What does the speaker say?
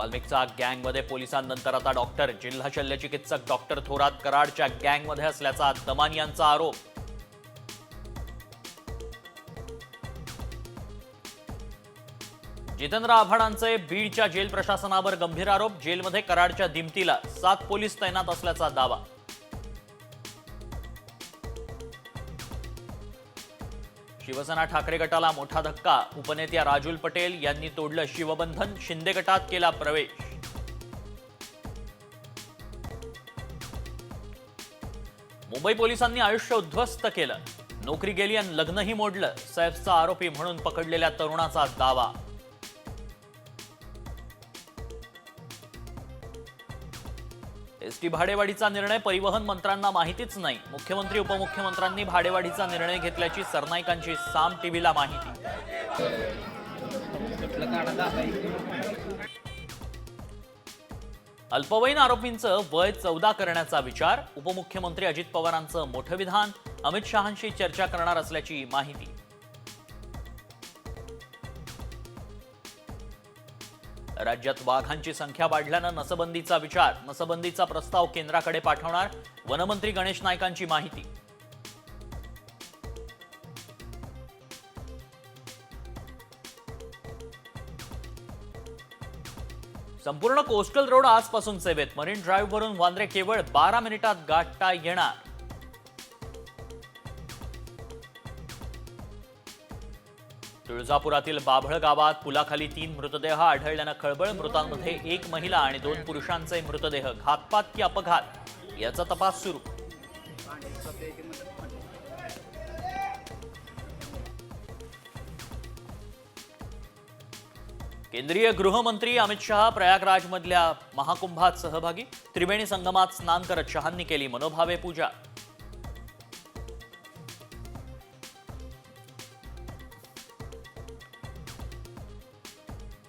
वाल्मिकचा गँगमध्ये पोलिसांनंतर आता डॉक्टर जिल्हा शल्यचिकित्सक डॉक्टर थोरात कराडच्या गँगमध्ये असल्याचा दमान यांचा आरोप. जितेंद्र आव्हाडांचे बीडच्या जेल प्रशासनावर गंभीर आरोप जेलमध्ये कराडच्या दिमतीला सात पोलीस तैनात असल्याचा दावा. शिवसेना ठाकरे गटाला मोठा धक्का. उपनेत्या राजुल पटेल यांनी तोडलं शिवबंधन शिंदे गटात केला प्रवेश. मुंबई पोलिसांनी आयुष्य उद्ध्वस्त केलं. नोकरी गेली आणि लग्नही मोडलं. सैफचा आरोपी म्हणून पकडलेल्या तरुणाचा दावा. एसटी भाडेवाढीचा निर्णय परिवहन मंत्र्यांना माहितीच नाही. मुख्यमंत्री उपमुख्यमंत्र्यांनी भाडेवाढीचा निर्णय घेतल्याची सरनाईकांची साम टीव्हीला माहिती. अल्पवयीन आरोपींचं वय चौदा करण्याचा विचार उपमुख्यमंत्री अजित पवारांचं मोठं विधान अमित शहांशी चर्चा करणार असल्याची माहिती. राज्यात वाघांची संख्या वाढल्यानं नसबंदीचा विचार नसबंदीचा प्रस्ताव केंद्राकडे पाठवणार वनमंत्री गणेश नायकांची माहिती. संपूर्ण कोस्टल रोड आजपासून सेवेत. मरीन ड्राईव्हवरून वांद्रे केवळ बारा मिनिटात गाठता येणार. तुळजापुरातील बाभळ गावात पुलाखाली तीन मृतदेह आढळल्यानं खळबळ मृतांमध्ये एक महिला आणि दोन पुरुषांचे मृतदेह घातपात की अपघात याचा तपास सुरू. केंद्रीय गृहमंत्री अमित शहा प्रयागराजमधल्या महाकुंभात सहभागी. त्रिवेणी संगमात स्नान करत शहांनी केली मनोभावे पूजा.